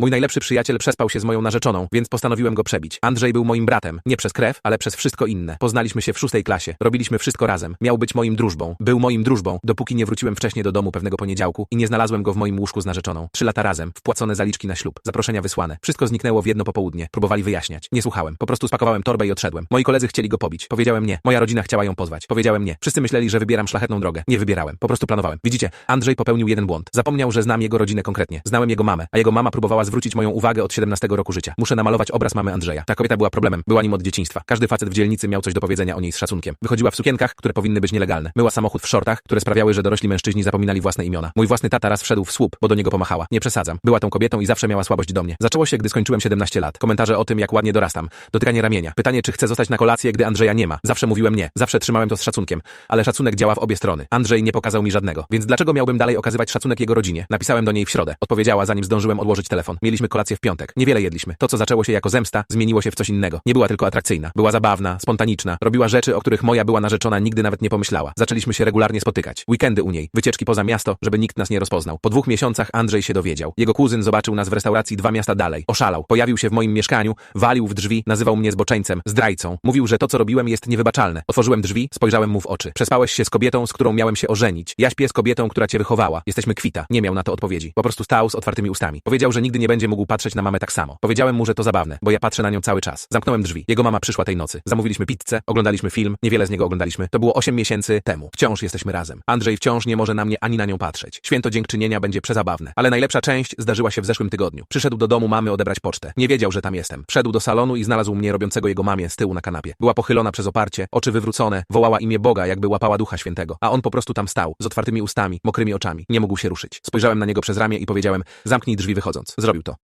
Mój najlepszy przyjaciel przespał się z moją narzeczoną, więc postanowiłem go przebić. Andrzej był moim bratem, nie przez krew, ale przez wszystko inne. Poznaliśmy się w szóstej klasie, robiliśmy wszystko razem. Miał być moim drużbą. Był moim drużbą, dopóki nie wróciłem wcześniej do domu pewnego poniedziałku i nie znalazłem go w moim łóżku z narzeczoną. Trzy lata razem, wpłacone zaliczki na ślub, zaproszenia wysłane. Wszystko zniknęło w jedno popołudnie. Próbowali wyjaśniać. Nie słuchałem. Po prostu spakowałem torbę i odszedłem. Moi koledzy chcieli go pobić. Powiedziałem nie. Moja rodzina chciała ją pozwać. Powiedziałem nie. Wszyscy myśleli, że wybieram szlachetną drogę. Nie wybierałem. Po prostu planowałem. Widzicie, Andrzej popełnił jeden błąd. Zapomniał, że znam jego rodzinę konkretnie. Znałem jego mamę, a jego mama próbowała zwrócić moją uwagę od 17 roku życia. Muszę namalować obraz mamy Andrzeja. Ta kobieta była problemem. Była nim od dzieciństwa. Każdy facet w dzielnicy miał coś do powiedzenia o niej z szacunkiem. Wychodziła w sukienkach, które powinny być nielegalne. Myła samochód w shortach, które sprawiały, że dorośli mężczyźni zapominali własne imiona. Mój własny tata raz wszedł w słup, bo do niego pomachała. Nie przesadzam. Była tą kobietą i zawsze miała słabość do mnie. Zaczęło się, gdy skończyłem 17 lat. Komentarze o tym, jak ładnie dorastam. Dotykanie ramienia. Pytanie, czy chcę zostać na kolację, gdy Andrzeja nie ma. Zawsze mówiłem nie. Zawsze trzymałem to z szacunkiem. Ale szacunek działa w obie strony. Andrzej nie pokazał mi żadnego. Więc dlaczego miałbym dalej okazywać szacunek jego rodzinie? Napisałem do niej w środę. Odpowiedziała, zanim zdążyłem odłożyć telefon. Mieliśmy kolację w piątek. Niewiele jedliśmy. To, co zaczęło się jako zemsta, zmieniło się w coś innego. Nie była tylko atrakcyjna. Była zabawna, spontaniczna. Robiła rzeczy, o których moja była narzeczona nigdy nawet nie pomyślała. Zaczęliśmy się regularnie spotykać. Weekendy u niej. Wycieczki poza miasto, żeby nikt nas nie rozpoznał. Po dwóch miesiącach Andrzej się dowiedział. Jego kuzyn zobaczył nas w restauracji dwa miasta dalej. Oszalał. Pojawił się w moim mieszkaniu, walił w drzwi, nazywał mnie zboczeńcem, zdrajcą. Mówił, że to, co robiłem, jest niewybaczalne. Otworzyłem drzwi, spojrzałem mu w oczy. Przespałeś się z kobietą, z którą miałem się ożenić. Ja śpię z kobietą, która cię wychowała. Jesteśmy kwita. Nie miał na to odpowiedzi. Po prostu stał z otwartymi ustami. Powiedział, że nigdy nie będzie mógł patrzeć na mamę tak samo. Powiedziałem mu, że to zabawne, bo ja patrzę na nią cały czas. Zamknąłem drzwi. Jego mama przyszła tej nocy. Zamówiliśmy pizzę, oglądaliśmy film, niewiele z niego oglądaliśmy. To było 8 miesięcy temu. Wciąż jesteśmy razem. Andrzej wciąż nie może na mnie ani na nią patrzeć. Święto dziękczynienia będzie przezabawne. Ale najlepsza część zdarzyła się w zeszłym tygodniu. Przyszedł do domu mamy odebrać pocztę. Nie wiedział, że tam jestem. Wszedł do salonu i znalazł mnie robiącego jego mamie z tyłu na kanapie. Była pochylona przez oparcie, oczy wywrócone, wołała imię Boga, jakby łapała ducha świętego. A on po prostu tam stał, z otwartymi ustami, mokrymi oczami. Nie mógł się ruszyć. Spojrzałem na niego przez ramię i powiedziałem, zamknij drzwi wychodząc. ut av.